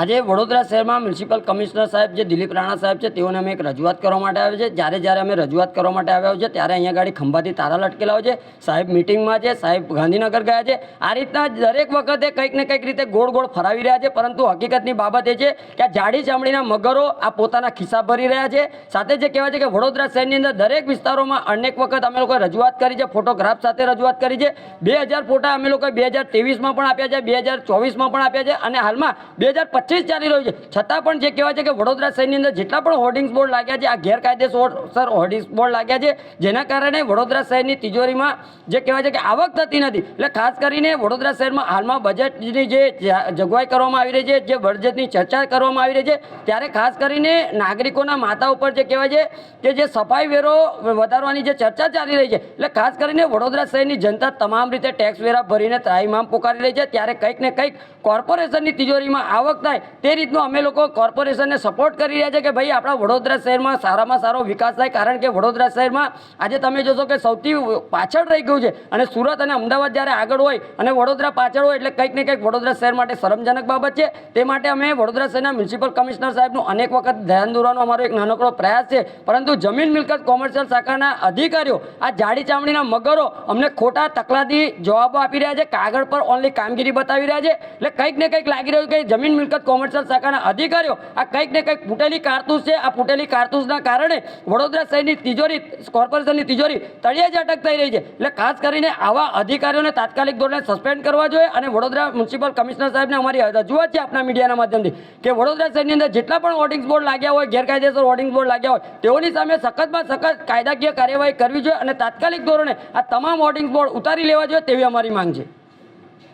આજે વડોદરા શહેરમાં municipal commissioner સાહેબ જે દિલીપ રાણા સાહેબ છે, તેઓને અમે એક રજૂઆત કરવા માટે આવ્યા છે જ્યારે જ્યારે અમે રજૂઆત કરવા માટે આવ્યા છે, ત્યારે અહીંયા ગાડી ખંભાથી તારા લટકેલા હોય છે. સાહેબ મિટિંગમાં છે, સાહેબ ગાંધીનગર ગયા છે. આ રીતના દરેક વખતે કંઈક ને કંઈક રીતે ગોળ ગોળ ફરાવી રહ્યા છે, પરંતુ હકીકતની બાબત એ છે કે આ જાડી ચામડીના મગરો આ પોતાના ખિસ્સા ભરી રહ્યા છે. સાથે જે કહેવાય છે કે વડોદરા શહેરની અંદર દરેક વિસ્તારોમાં અનેક વખત અમે લોકોએ રજૂઆત કરી છે, ફોટોગ્રાફ સાથે રજૂઆત કરી છે. બે હજાર ફોટા અમે લોકોએ બે હજાર ત્રેવીસમાં પણ આપ્યા છે, બે હજાર ચોવીસમાં પણ આપ્યા છે અને હાલમાં બે હજાર પચીસ ચાલી રહ્યું છે. છતાં પણ જે કહેવાય છે કે વડોદરા શહેરની અંદર જેટલા પણ હોર્ડિંગ્સ બોર્ડ લાગ્યા છે, આ ગેરકાયદેસર હોર્ડિંગ્સ બોર્ડ લાગ્યા છે, જેના કારણે વડોદરા શહેરની તિજોરીમાં જે કહેવાય છે કે આવક થતી નથી. એટલે ખાસ કરીને વડોદરા શહેરમાં હાલમાં બજેટની જે જોગવાઈ કરવામાં આવી રહી છે, જે બજેટની ચર્ચા કરવામાં આવી રહી છે, ત્યારે ખાસ કરીને નાગરિકોના માથા ઉપર જે કહેવાય છે કે જે સફાઈ વેરો વધારવાની જે ચર્ચા ચાલી રહી છે, એટલે ખાસ કરીને વડોદરા શહેરની જનતા તમામ રીતે ટેક્સ વેરા ભરીને ત્રાહીમામ પોકારી રહી છે, ત્યારે કંઈક ને કંઈક કોર્પોરેશનની તિજોરીમાં આવક થાય. તે રીતનો અમે લોકો કોર્પોરેશનને સપોર્ટ કરી રહ્યા છે કે ભાઈ આપણા વડોદરા શહેરમાં સારામાં સારો વિકાસ થાય. કારણ કે વડોદરા શહેરમાં આજે તમે જોશો કે સૌથી પાછળ રહી ગયું છે. અને સુરત અને અમદાવાદ જ્યારે આગળ હોય અને વડોદરા પાછળ હોય એટલે કંઈક ને કંઈક વડોદરા શહેર માટે શરમજનક બાબત છે. તે માટે અમે વડોદરા શહેરના મ્યુનિસિપલ કમિશનર સાહેબનું અનેક વખત ધ્યાન દોરવાનો અમારો એક નાનકડો પ્રયાસ છે. પરંતુ જમીન મિલકત કોમર્શિયલ શાખાના અધિકારીઓ આ જાડી ચામડીના મગરો અમને ખોટા તકલાદી જવાબો આપી રહ્યા છે. કાગળ પર ઓનલી કામગીરી બતાવી રહ્યા છે. એટલે કંઈક ને કંઈક લાગી રહ્યું કે જમીન મિલકત કોમર્શિયલ શાખાના અધિકારીઓ આ કંઈક ને કંઈક ફૂટેલી કારતૂસ છે. આ ફૂટેલી કારતૂસના કારણે વડોદરા શહેરની તિજોરી કોર્પોરેશનની તિજોરી તળિયે જ અટક થઈ રહી છે. એટલે ખાસ કરીને આવા અધિકારીઓને તાત્કાલિક ધોરણે સસ્પેન્ડ કરવા જોઈએ અને વડોદરા મ્યુનિસિપલ કમિશનર સાહેબને અમારી રજૂઆત છે આપણા મીડિયાના માધ્યમથી કે વડોદરા શહેરની અંદર જેટલા પણ હોર્ડિંગ્સ બોર્ડ લાગ્યા હોય, ગેરકાયદેસર હોર્ડિંગ્સ બોર્ડ લાગ્યા હોય, તેઓની સામે સખતમાં સખત કાયદાકીય કાર્યવાહી કરવી જોઈએ અને તાત્કાલિક ધોરણે આ તમામ હોર્ડિંગ્સ બોર્ડ ઉતારી લેવા જોઈએ તેવી અમારી માંગ છે.